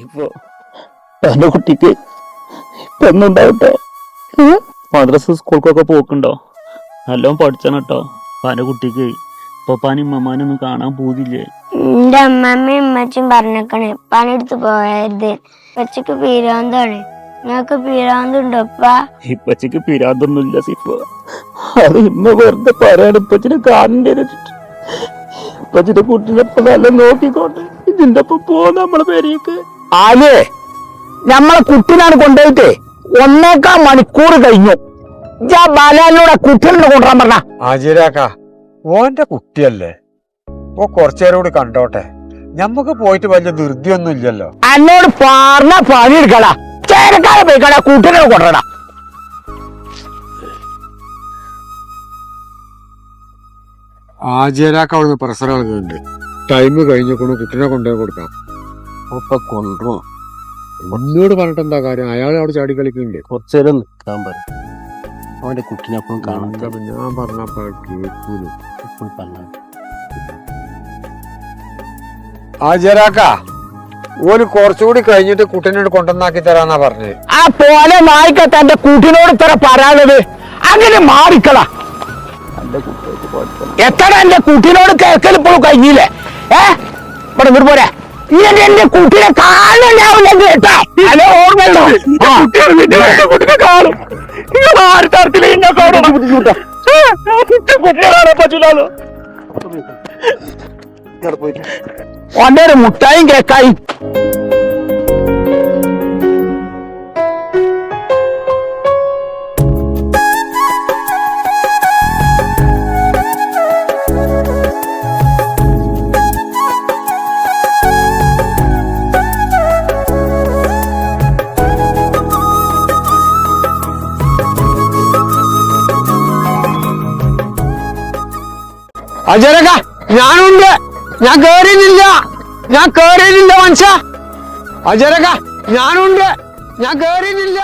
ഇപ്പൊ എന്റെ കുട്ടിക്ക് ഇപ്പൊ ഒന്നുണ്ടാവട്ടെ മദ്രസ സ്കൂൾക്കൊക്കെ പോക്കുണ്ടോ? നല്ലോണം പഠിച്ചാണ് കേട്ടോ പാന്റെ കുട്ടിക്ക് ഇപ്പൊ പാനും മമ്മാനൊന്നും കാണാൻ പോകില്ലേ എന്റെ അമ്മമ്മയും അമ്മച്ചും പറഞ്ഞേക്കണേ പണിയെടുത്ത് പോയരുത് ഇപ്പച്ചക്ക് പീരാന്താണ്. നിങ്ങക്ക് പീരാന്തുണ്ടോ ഇപ്പച്ചക്ക് പീരാന്തൊന്നുമില്ല സിപ്പോ. അത് ഇമ്മ വെറുതെ പറയാണ്. ഇപ്പച്ചിനെ കാണേണ്ടി ഇപ്പച്ചിന്റെ കുട്ടീനെ ഇപ്പൊ നല്ല നോക്കിക്കോട്ടെ. ഇതിന്റെ ഒപ്പം പോ നമ്മളെ പേരേക്ക്. ആലേ നമ്മളെ കുട്ടിനാണ് കൊണ്ടുപോയിട്ടേ ഒന്നേക്കാൾ മണിക്കൂർ കഴിഞ്ഞു. ഞാൻ ബാലാലിനോട് കുട്ടീനെ കൊണ്ടുവരാൻ പറഞ്ഞ. ആജിരാക്ക ഓന്റെ കുട്ടിയല്ലേ? ഓ കുറച്ചേരം കൂടി കണ്ടോട്ടെ. ഞമ്മക്ക് പോയിട്ട് വലിയ ധൃതിയൊന്നും ഇല്ലല്ലോ. എന്നോട് പറഞ്ഞ പണി എടുക്കടാ ചേരക്കാരെ പോയിക്കടാ കുട്ടീനെ കൊണ്ടുവരടാ. ആജിരാക്ക അവിടുന്ന് പ്രസരം ടൈം കൊണ്ട് കുട്ടിനെ കൊണ്ടുപോയി കൊടുക്കാം ഇപ്പൊ കൊണ്ടും എന്നോട് പറഞ്ഞിട്ട് എന്താ കാര്യം? അയാൾ അവിടെ ചാടി കളിക്കുന്നുണ്ട് കുറച്ചേരം നിൽക്കാൻ പറയും. അവന്റെ കുട്ടിനെ അപ്പോഴും കാണാൻ ഞാൻ പറഞ്ഞപ്പോ കേൾക്കൂല എപ്പോഴും പറഞ്ഞു ഓന് കുറച്ചുകൂടി കഴിഞ്ഞിട്ട് കുട്ടിനോട് കൊണ്ടുവന്നാക്കി തരാന്നാ പറഞ്ഞത് ആ പോലെ നായിക്കത്തെ എന്റെ കുട്ടിനോട് ഇത്ര പറയാനുള്ളത്? അങ്ങനെ മാറിക്കള. എത്ര എന്റെ കുട്ടിനോട് കേൾക്കൽ ഇപ്പോൾ കഴിഞ്ഞില്ലേ? ഏ? ഇവിടെ പോരെ. ഈ എന്റെ കുട്ടീനെ കാണുന്നുണ്ടാവില്ല കേട്ടാ. അല്ലെ ഓർമ്മയുണ്ടോ. ആ. കുട്ടിനെ കാണും ആര് തരത്തിൽ ഇന്നെ കാണണം കുട്ടിനെ കാണാൻ പറ്റില്ലല്ലോ ഓന്റെ ഒരു മുട്ടായും കേക്കായി. അജരക ഞാനുണ്ട്. ഞാൻ കേറിയില്ല ഞാൻ കേറിയില്ല മനുഷ്യ. അജരക ഞാനുണ്ട്. ഞാൻ കേറിയില്ല